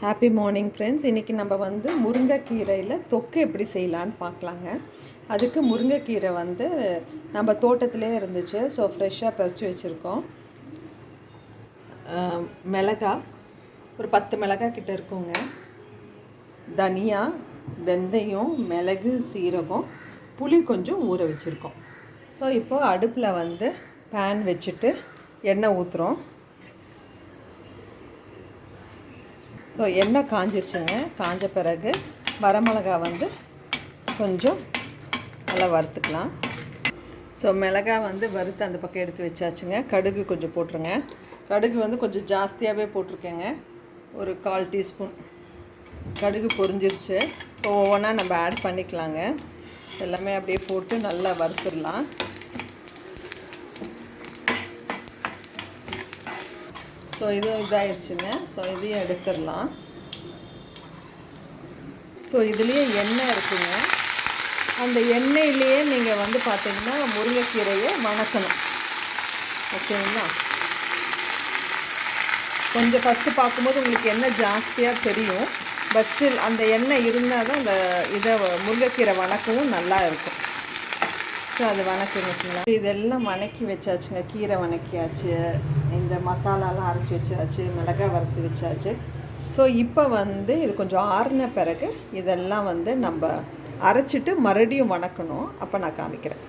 Happy morning friends இன்றைக்கி நம்ம வந்து முருங்கைக்கீரையில் தொக்கு எப்படி செய்யலான்னு பார்க்கலாங்க. அதுக்கு முருங்கைக்கீரை வந்து நம்ம தோட்டத்திலே இருந்துச்சு. ஸோ ஃப்ரெஷ்ஷாக பறித்து வச்சுருக்கோம். மிளகா. ஒரு பத்து மிளகா கிட்ட இருக்குங்க. தனியா வெந்தயம் மிளகு சீரகம் புளி கொஞ்சம் ஊற வச்சுருக்கோம். ஸோ இப்போது அடுப்பில் வந்து பேன் வச்சுட்டு எண்ணெய் ஊற்றுறோம் ஸோ எண்ணெய் காஞ்சிருச்சுங்க. காஞ்ச பிறகு வரமிளகா வந்து கொஞ்சம் நல்லா வறுத்துக்கலாம். ஸோ மிளகா வந்து வறுத்து அந்த பக்கம் எடுத்து வச்சாச்சுங்க. கடுகு கொஞ்சம் போட்டுருங்க. கடுகு வந்து கொஞ்சம் ஜாஸ்தியாகவே போட்டிருக்கேங்க. ஒரு கால் டீஸ்பூன். கடுகு பொரிஞ்சிருச்சு. இப்போ ஒவ்வொன்றா நம்ம ஆட் பண்ணிக்கலாங்க. எல்லாமே அப்படியே போட்டு நல்லா வறுத்துடலாம். ஸோ இதுவும் இதாகிடுச்சுங்க ஸோ இதையும் எடுத்துடலாம். ஸோ இதுலேயே எண்ணெய் இருக்குங்க. அந்த எண்ணெயிலேயே நீங்கள் வந்து பார்த்தீங்கன்னா முருங்கைக்கீரையை வணக்கணும். ஓகேங்களா? கொஞ்சம் ஃபஸ்ட்டு பார்க்கும்போது உங்களுக்கு எண்ணெய் ஜாஸ்தியாக தெரியும். பட் ஸ்டில் அந்த எண்ணெய் இருந்தால் தான் அந்த இதை முருங்கைக்கீரை வணக்கவும் நல்லா இருக்கும். ஸோ அது வணக்கிங்களா இதெல்லாம் வணக்கி வச்சாச்சுங்க. கீரை வணக்கியாச்சு. இந்த மசாலாலாம் அரைச்சி வச்சாச்சு. மிளகாய் வறுத்து வச்சாச்சு. ஸோ இப்போ வந்து இது கொஞ்சம் ஆறின பிறகு இதெல்லாம் வந்து நம்ம அரைச்சிட்டு மறுபடியும் வணக்கணும். அப்போ நான் காமிக்கிறேன்.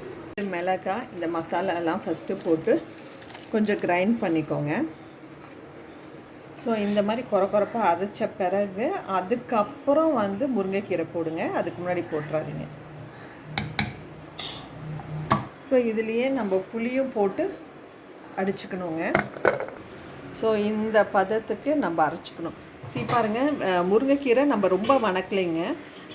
மிளகாய் இந்த மசாலாலாம் ஃபஸ்ட்டு போட்டு கொஞ்சம் கிரைண்ட் பண்ணிக்கோங்க. ஸோ இந்த மாதிரி குறை குறைப்பாக அரைச்ச பிறகு அதுக்கப்புறம் வந்து முருங்கைக்கீரை போடுங்க. அதுக்கு முன்னாடி போட்டுறாதீங்க. ஸோ இதுலேயே நம்ம புளியும் போட்டு அடிச்சுக்கணுங்க. ஸோ இந்த பதத்துக்கு நம்ம அரைச்சிக்கணும். சீ பாருங்க முருங்கைக்கீரை நம்ம ரொம்ப வணக்கலைங்க.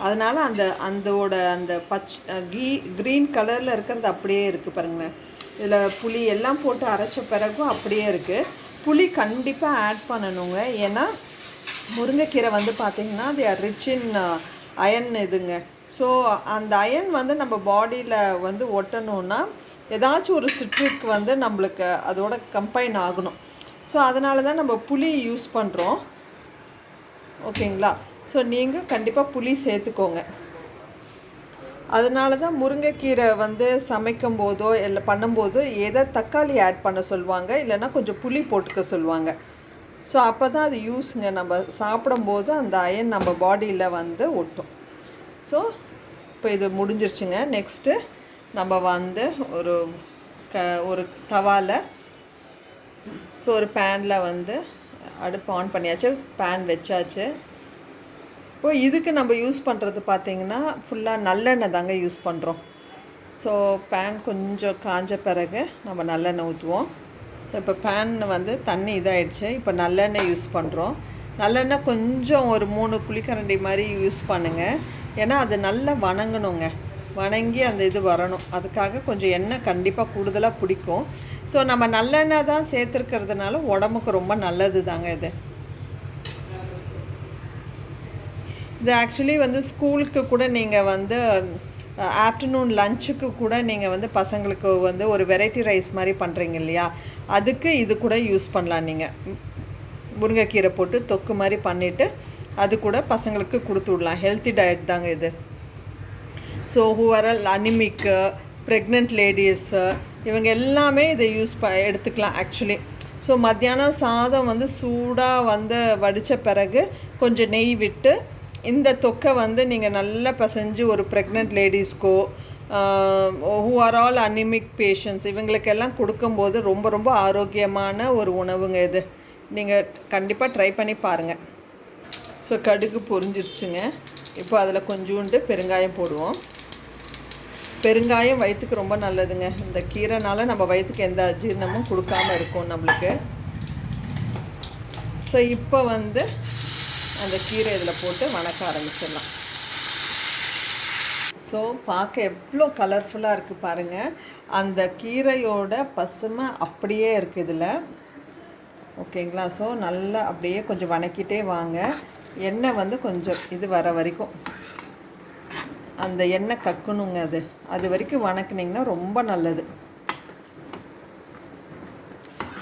அதனால் அந்த அந்தோட அந்த பச் கீ க்ரீன் கலரில் இருக்கிறது அப்படியே இருக்குது பாருங்களேன். இதில் புளி எல்லாம் போட்டு அரைச்ச பிறகும் அப்படியே இருக்குது புளி கண்டிப்பாக ஆட் பண்ணணுங்க. ஏன்னா முருங்கைக்கீரை வந்து பார்த்திங்கன்னா they are rich in iron இதுங்க. ஸோ அந்த அயன் வந்து நம்ம பாடியில் வந்து ஒட்டணும்னா ஏதாச்சும் ஒரு சிட்ரிக் வந்து நம்மளுக்கு அதோட கம்பைன் ஆகணும். ஸோ அதனால தான் நம்ம புளி யூஸ் பண்ணுறோம் ஓகேங்களா? ஸோ நீங்கள் கண்டிப்பாக புளி சேர்த்துக்கோங்க. அதனால தான் முருங்கைக்கீரை வந்து சமைக்கும் போதோ இல்லை பண்ணும்போதோ ஏதோ தக்காளி ஆட் பண்ண சொல்லுவாங்க இல்லைன்னா கொஞ்சம் புளி போட்டுக்க சொல்லுவாங்க. ஸோ அப்போ தான் அது யூஸுங்க நம்ம சாப்பிடும்போது அந்த அயன் நம்ம பாடியில் வந்து ஒட்டும். ஸோ இப்போ இது முடிஞ்சிருச்சுங்க. நெக்ஸ்ட்டு நம்ம வந்து ஒரு க ஒரு தவாவில் ஸோ ஒரு பேனில் வந்து அடுப்பு ஆன் பண்ணியாச்சு. பேன் வச்சாச்சு. இப்போ இதுக்கு நம்ம யூஸ் பண்ணுறது பார்த்திங்கன்னா ஃபுல்லாக நல்லெண்ணெய் தாங்க யூஸ் பண்ணுறோம் ஸோ பேன் கொஞ்சம் காஞ்ச பிறகு நம்ம நல்லெண்ணெய் ஊற்றுவோம் ஸோ இப்போ பேன் வந்து தண்ணி இதாகிடுச்சு இப்போ நல்லெண்ணெய் யூஸ் பண்ணுறோம் நல்லெண்ணெய் கொஞ்சம் ஒரு மூணு குழிக்கரண்டி மாதிரி யூஸ் பண்ணுங்கள் ஏன்னா அது நல்லா வணங்கணுங்க. வணங்கி அந்த இது வரணும். அதுக்காக கொஞ்சம் எண்ணெய் கண்டிப்பாக கூடுதலாக பிடிக்கும். ஸோ நம்ம நல்லெண்ணெய் தான் சேர்த்துருக்கிறதுனால உடம்புக்கு ரொம்ப நல்லது தாங்க இது. இது ஆக்சுவலி வந்து ஸ்கூலுக்கு கூட நீங்கள் வந்து ஆஃப்டர்நூன் லஞ்சுக்கு கூட நீங்கள் வந்து பசங்களுக்கு வந்து ஒரு வெரைட்டி ரைஸ் மாதிரி பண்ணுறீங்க இல்லையா? அதுக்கு இது கூட யூஸ் பண்ணலாம் நீங்கள் முருங்கைக்கீரை போட்டு தொக்கு மாதிரி பண்ணிவிட்டு அது கூட பசங்களுக்கு கொடுத்து விடலாம். ஹெல்த்தி டயட் தாங்க இது. ஸோ ஹூஆர்எல் அனிமிக்கு ப்ரெக்னென்ட் லேடிஸு இவங்க எல்லாமே இதை யூஸ் ப எடுத்துக்கலாம் ஆக்சுவலி ஸோ மத்தியானம் சாதம் வந்து சூடாக வந்து வடித்த பிறகு கொஞ்சம் நெய் விட்டு இந்த தொக்கை வந்து நீங்கள் நல்லா பசைஞ்சு ஒரு pregnant லேடிஸ்க்கோ who are all anaemic patients இவங்களுக்கெல்லாம் கொடுக்கும்போது ரொம்ப ரொம்ப ஆரோக்கியமான ஒரு உணவுங்க இது. நீங்கள் கண்டிப்பாக ட்ரை பண்ணி பாருங்கள் ஸோ கடுகு பொரிஞ்சிருச்சுங்க. இப்போ அதில் கொஞ்சோண்டு பெருங்காயம் போடுவோம். பெருங்காயம் வயிற்றுக்கு ரொம்ப நல்லதுங்க. இந்த கீரைனால நம்ம வயிற்றுக்கு எந்த அஜீரணமும் கொடுக்காம இருக்கும் நம்மளுக்கு. ஸோ இப்போ வந்து அந்த கீரை இதில் போட்டு வணக்க ஆரம்பிச்சிடலாம். ஸோ பார்க்க எவ்வளோ கலர்ஃபுல்லாக இருக்குது பாருங்கள் அந்த கீரையோட பசுமை அப்படியே இருக்குது இதில். ஓகேங்களா? ஸோ நல்லா அப்படியே கொஞ்சம் வணக்கிட்டே வாங்க. எண்ணெய் வந்து கொஞ்சம் இது வர வரைக்கும். அந்த எண்ணெய் கக்கணுங்க அது. அது வரைக்கும் வணக்குனிங்கன்னா ரொம்ப நல்லது.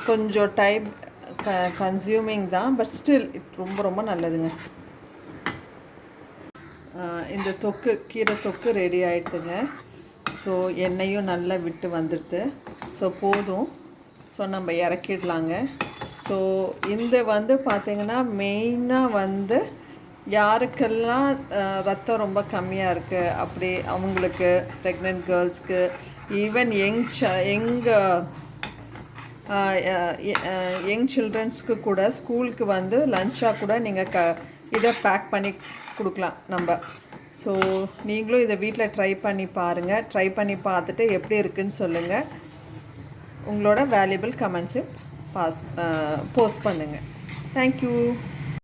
கொஞ்சம் டைம் க கன்சியூமிங் தான் பட் ஸ்டில் இட் ரொம்ப ரொம்ப நல்லதுங்க. இந்த தொக்கு கீரை தொக்கு ரெடி ஆகிடுதுங்க ஸோ எண்ணெயும் நல்லா விட்டு வந்துடுது. ஸோ போதும். ஸோ நம்ம இறக்கிடலாங்க. ஸோ இந்த வந்து பார்த்திங்கன்னா மெயினாக வந்து யாருக்கெல்லாம் ரத்தம் ரொம்ப கம்மியாக இருக்குது அப்படி அவங்களுக்கு ப்ரெக்னென்ட் கேர்ள்ஸ்க்கு ஈவன் யங் ச யங் யங் சில்ட்ரன்ஸ்க்கு கூட ஸ்கூலுக்கு வந்து லஞ்சாக கூட நீங்கள் க இதை பேக் பண்ணி கொடுக்கலாம் நம்ம. ஸோ நீங்களும் இதை வீட்டில் ட்ரை பண்ணி பாருங்கள் ட்ரை பண்ணி பார்த்துட்டு எப்படி இருக்குன்னு சொல்லுங்கள் உங்களோட வேல்யூபிள் கமெண்ட்ஸும் பாஸ் போஸ்ட் பண்ணுங்கள் தேங்க்யூ